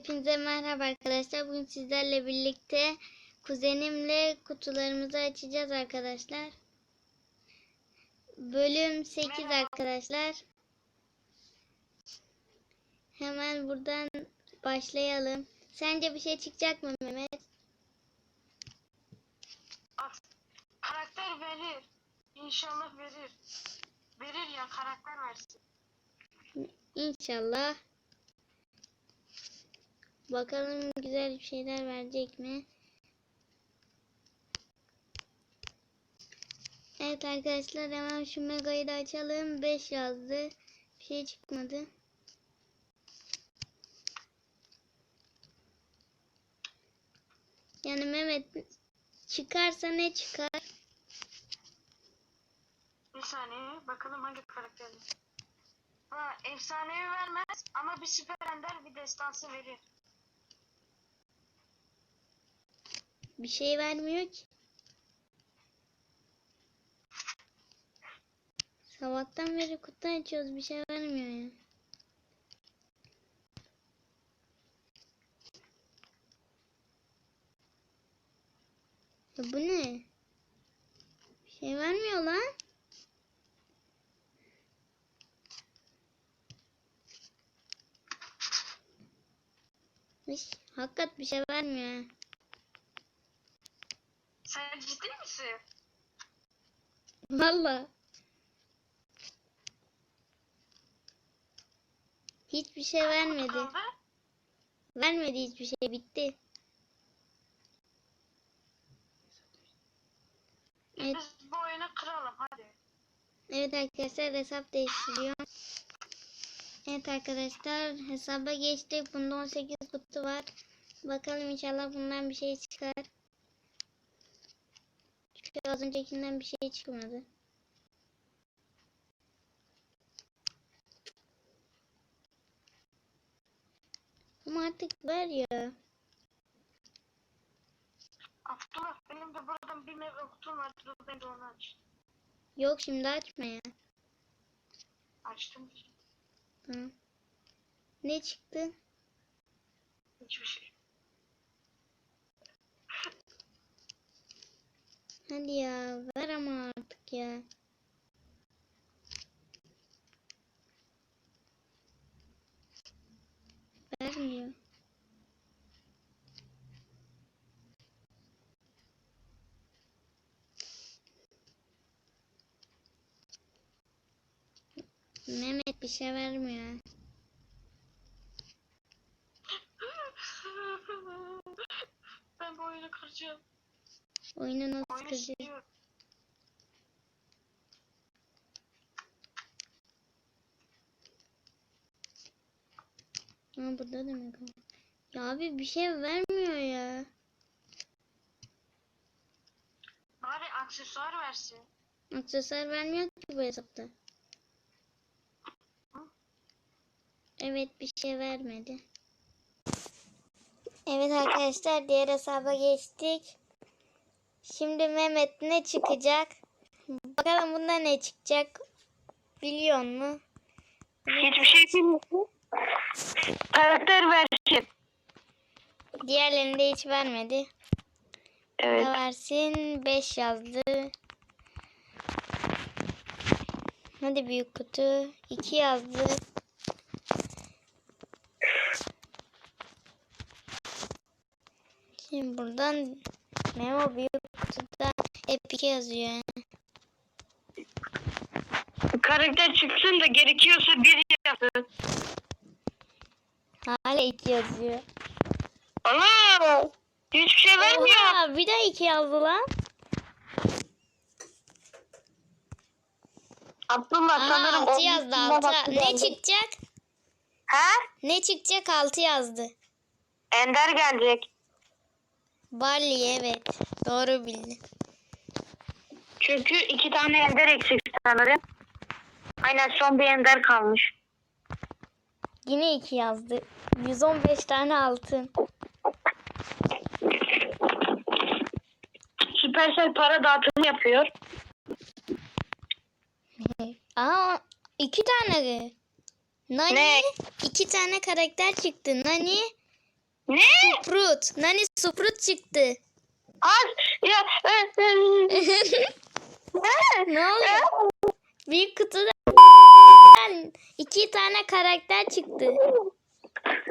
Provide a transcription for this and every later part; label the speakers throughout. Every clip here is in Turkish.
Speaker 1: Hepinize merhaba arkadaşlar. Bugün sizlerle birlikte kuzenimle kutularımızı açacağız arkadaşlar. Bölüm 8
Speaker 2: Merhaba.
Speaker 1: arkadaşlar. Hemen buradan başlayalım. Sence bir şey çıkacak mı Mehmet?
Speaker 2: Bak, karakter verir. İnşallah verir. Verir ya karakter versin.
Speaker 1: İnşallah. Bakalım güzel bir şeyler verecek mi? Evet arkadaşlar hemen şu megayı da açalım. 5 yazdı. Bir şey çıkmadı. Yani Mehmet çıkarsa ne çıkar?
Speaker 2: Bir saniye bakalım hangi karakter. Ha, efsanevi vermez ama bir süper ender bir destansı verir.
Speaker 1: Bir şey vermiyor ki. Sabahtan beri kutu açıyoruz bir şey vermiyor ya. Ya bu ne? Bir şey vermiyor lan. Hiç, hakikat bir şey vermiyor.
Speaker 2: Sen ciddi misin?
Speaker 1: Valla. Hiçbir şey vermedi.
Speaker 2: Kaldı.
Speaker 1: Vermedi hiçbir şey bitti. Evet,
Speaker 2: Biz bu oyunu kıralım hadi.
Speaker 1: evet arkadaşlar hesap değiştiriyor. Evet arkadaşlar hesaba geçtik. Bunda 18 kutu var. Bakalım inşallah bundan bir şey çıkar. Çünkü az öncekinden bir şey çıkmadı. Ama artık ver ya.
Speaker 2: Abdullah benim de buradan bir mega kutum var. Dur ben de onu aç.
Speaker 1: Yok şimdi açma ya.
Speaker 2: Açtım.
Speaker 1: Tamam. Ne çıktı?
Speaker 2: Hiçbir şey.
Speaker 1: Hadi ya ver ama artık ya. Vermiyor. Mehmet bir şey vermiyor.
Speaker 2: ben bu oyunu kıracağım.
Speaker 1: Oyunu nasıl
Speaker 2: siliyorum.
Speaker 1: Ha burada da mega. Ya abi bir şey vermiyor ya.
Speaker 2: Bari aksesuar versin.
Speaker 1: Aksesuar vermiyor ki bu hesapta. Evet bir şey vermedi. Evet arkadaşlar diğer hesaba geçtik. Şimdi Mehmet ne çıkacak? Bakalım bunda ne çıkacak? Biliyor mu?
Speaker 2: Hiçbir şey bilmiyorum. Karakter versin.
Speaker 1: Diğerlerinde hiç vermedi.
Speaker 2: Evet.
Speaker 1: Ne versin? 5 yazdı. Hadi büyük kutu. 2 yazdı. Şimdi buradan Memo büyük kutuda 2 yazıyor. yani.
Speaker 2: Karakter çıksın da gerekiyorsa bir yapsın.
Speaker 1: Hala 2 yazıyor.
Speaker 2: Allah! Hiçbir şey vermiyor.
Speaker 1: Oha, bir de 2 yazdı lan.
Speaker 2: Abdullah
Speaker 1: Aha
Speaker 2: sanırım
Speaker 1: 6
Speaker 2: onun
Speaker 1: yazdı
Speaker 2: üstüne
Speaker 1: 6.
Speaker 2: baktı
Speaker 1: Ne çıkacak?
Speaker 2: Ha?
Speaker 1: Ne çıkacak 6 yazdı.
Speaker 2: Ender gelecek.
Speaker 1: Barley evet. Doğru bildin.
Speaker 2: Çünkü iki tane ender eksik sanırım. Aynen son bir ender kalmış.
Speaker 1: Yine 2 yazdı. 115 tane altın.
Speaker 2: Süpersel para dağıtımı yapıyor.
Speaker 1: Aa iki tane. Nani
Speaker 2: Ne?
Speaker 1: iki tane karakter çıktı. Nani
Speaker 3: Ne?
Speaker 1: Fruit. Nani Fruit çıktı.
Speaker 3: Az ya.
Speaker 1: ne oluyor? Büyük kutuda iki tane karakter çıktı.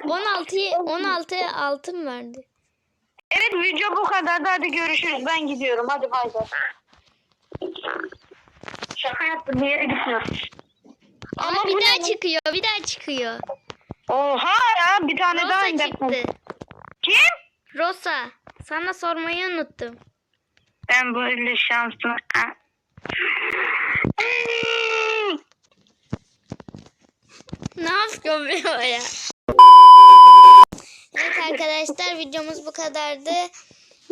Speaker 1: 16 16 altın verdi.
Speaker 3: Evet video bu kadar. Hadi görüşürüz. Ben gidiyorum. Hadi bay bay. Şaka yaptım. Bir yere gitmiyorum.
Speaker 1: Ama bir
Speaker 3: bu
Speaker 1: daha
Speaker 3: ne?
Speaker 1: çıkıyor, bir daha çıkıyor.
Speaker 3: Oha ya bir tane daha
Speaker 1: Rosa
Speaker 3: indirdim. Kim?
Speaker 1: Rosa. Sana sormayı unuttum.
Speaker 3: Ben böyle şanslı.
Speaker 1: Ne yapıyor ya? Evet arkadaşlar videomuz bu kadardı.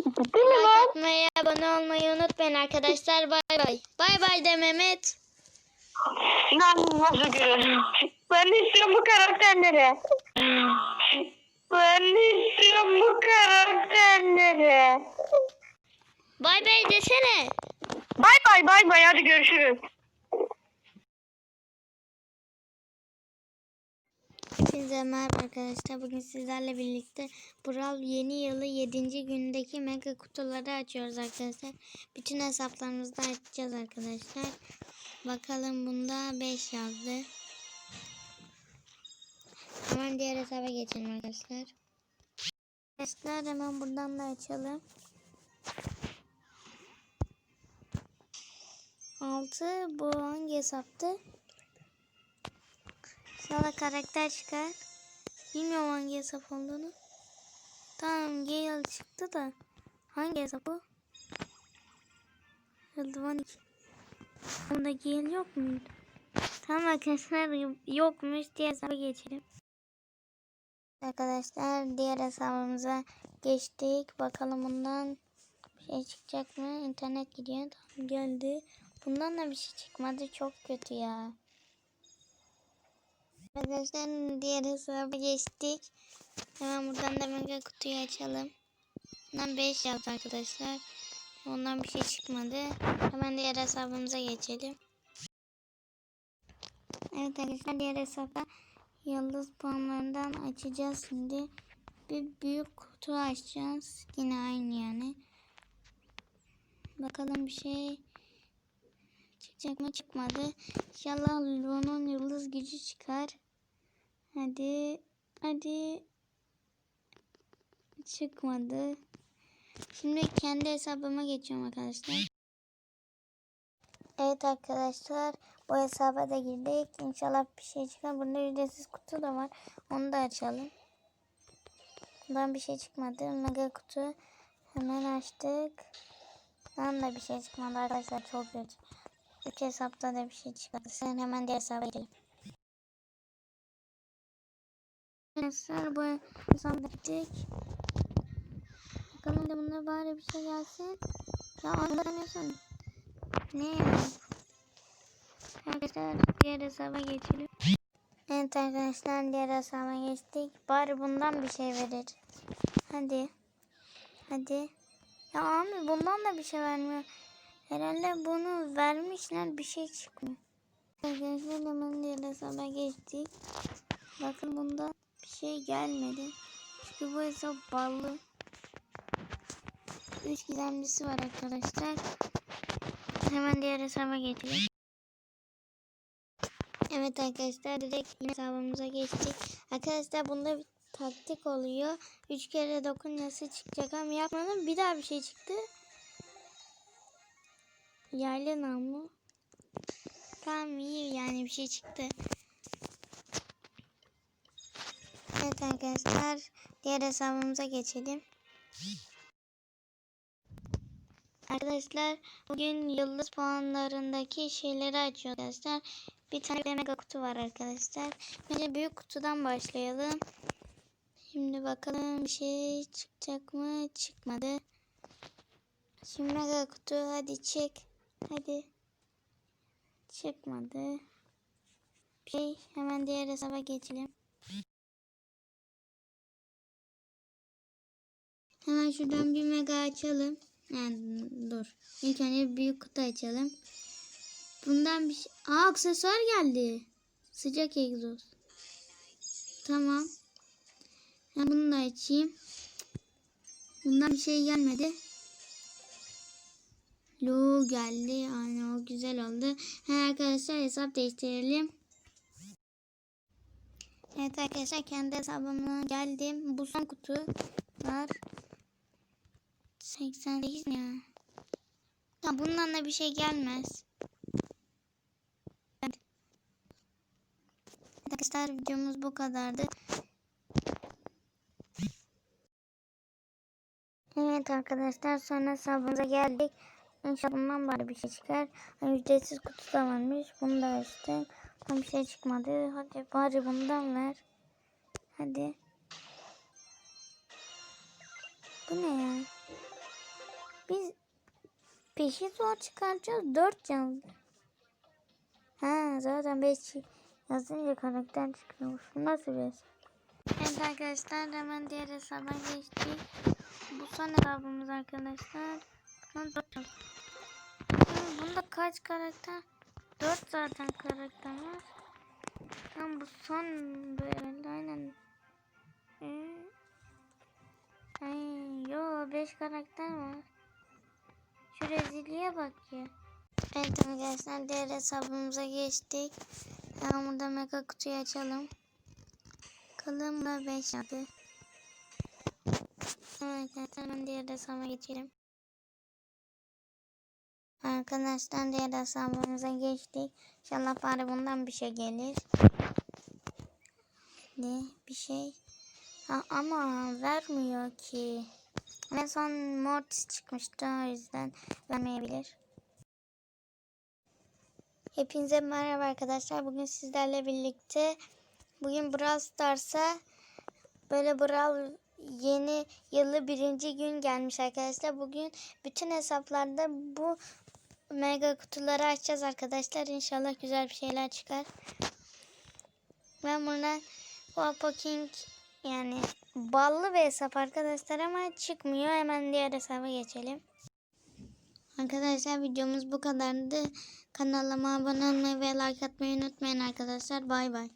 Speaker 1: Like atmayı, abone olmayı unutmayın arkadaşlar. Bay bay. Bay bay de Mehmet.
Speaker 3: Nasıl görüyorum? Ben istiyorum bu karakterleri. Ben istiyorum bu karakterleri.
Speaker 1: Bay bay desene.
Speaker 3: Bay bay bay bay hadi görüşürüz.
Speaker 1: Hepinize merhaba arkadaşlar. Bugün sizlerle birlikte Brawl yeni yılı 7. gündeki mega kutuları açıyoruz arkadaşlar. Bütün hesaplarımızda açacağız arkadaşlar. Bakalım bunda 5 yazdı. Hemen diğer hesaba geçelim arkadaşlar. Arkadaşlar hemen buradan da açalım. 6 bu hangi hesaptı? İnşallah karakter çıkar. Bilmiyorum hangi hesap olduğunu. Tamam Gale çıktı da. Hangi hesap bu? Rıdvan 2. Bunda Gale yok muydu? Tamam arkadaşlar yokmuş. Diğer hesaba geçelim. Arkadaşlar diğer hesabımıza geçtik. Bakalım bundan bir şey çıkacak mı? İnternet gidiyor. Tamam geldi. Bundan da bir şey çıkmadı. Çok kötü ya. Arkadaşlar diğer hesaba geçtik. Hemen buradan da mega kutuyu açalım. Bundan 5 yaptı arkadaşlar. Ondan bir şey çıkmadı. Hemen diğer hesabımıza geçelim. Evet arkadaşlar diğer hesaba yıldız puanlarından açacağız şimdi. Bir büyük kutu açacağız. Yine aynı yani. Bakalım bir şey çıkacak mı çıkmadı. İnşallah Lu'nun yıldız gücü çıkar. Hadi. Hadi. Çıkmadı. Şimdi kendi hesabıma geçiyorum arkadaşlar. Evet arkadaşlar. Bu hesaba da girdik. İnşallah bir şey çıkar. Bunda ücretsiz kutu da var. Onu da açalım. Bundan bir şey çıkmadı. Mega kutu. Hemen açtık. Bundan da bir şey çıkmadı arkadaşlar. Çok kötü. Üç hesapta da bir şey çıkmadı. Sen hemen diğer hesaba geçelim. Arkadaşlar bu hesabı gittik. Bakalım da bunda bari bir şey gelsin. Ya anlamıyorsun. Ne? Arkadaşlar diğer hesaba geçelim. Evet arkadaşlar diğer hesaba geçtik. Bari bundan bir şey verir. Hadi. Hadi. Ya abi bundan da bir şey vermiyor. Herhalde bunu vermişler bir şey çıkmıyor. Arkadaşlar hemen diğer hesaba geçtik. Bakın bunda bir şey gelmedi. Çünkü bu hesap ballı. Üç gizemlisi var arkadaşlar. Hemen diğer hesaba geçelim. Evet arkadaşlar direkt hesabımıza geçtik. Arkadaşlar bunda bir taktik oluyor. Üç kere dokunyası çıkacak ama yapmadım. Bir daha bir şey çıktı. Yaylı namlu. Tamam iyi yani bir şey çıktı. Evet arkadaşlar diğer hesabımıza geçelim. Arkadaşlar bugün yıldız puanlarındaki şeyleri açıyoruz arkadaşlar. Bir tane de mega kutu var arkadaşlar. Önce büyük kutudan başlayalım. Şimdi bakalım bir şey çıkacak mı? Çıkmadı. Şimdi mega kutu hadi çık. Hadi. Çıkmadı. Bir şey hemen diğer hesaba geçelim. Hemen şuradan bir mega açalım. Yani dur. İlk önce büyük kutu açalım. Bundan bir şey... Aa aksesuar geldi. Sıcak egzoz. Tamam. Ben bunu da açayım. Bundan bir şey gelmedi. Lo geldi. Yani o güzel oldu. Ha, arkadaşlar hesap değiştirelim. Evet arkadaşlar kendi hesabıma geldim. Bu son kutu var. 88 ne ya? Ya bundan da bir şey gelmez. Arkadaşlar videomuz bu kadardı. Evet arkadaşlar sonra hesabımıza geldik. İnşallah bundan bari bir şey çıkar. Ha, Ücretsiz kutu da varmış. Bunu da açtım. Ama bir şey çıkmadı. Hadi bari bundan ver. Hadi. Bu ne ya? Biz peşi zor çıkaracağız. Dört yazdı. Ha zaten beş yazınca karakter çıkıyormuş. Nasıl bir? Evet arkadaşlar hemen diğer hesaba geçtik. Bu son hesabımız arkadaşlar. Bunda kaç karakter? Dört zaten karakter var. Tam bu son böyle aynen. Ee, ay, yo beş karakter var. Şu rezilliğe bak ya. Evet arkadaşlar diğer hesabımıza geçtik. Hemen burada mega kutuyu açalım. Bakalım da 5 yaptı. Evet hemen diğer hesaba geçelim. Arkadaşlar diğer hesabımıza geçtik. İnşallah bari bundan bir şey gelir. Ne bir şey. Ha, ama vermiyor ki. En son Mortis çıkmıştı o yüzden vermeyebilir. Hepinize merhaba arkadaşlar. Bugün sizlerle birlikte bugün Brawl Stars'a böyle Brawl yeni yılı birinci gün gelmiş arkadaşlar. Bugün bütün hesaplarda bu mega kutuları açacağız arkadaşlar. İnşallah güzel bir şeyler çıkar. Ben buradan Wapo King yani ballı bir hesap arkadaşlar ama çıkmıyor. Hemen diğer hesaba geçelim. Arkadaşlar videomuz bu kadardı. Kanalıma abone olmayı ve like atmayı unutmayın arkadaşlar. Bay bay.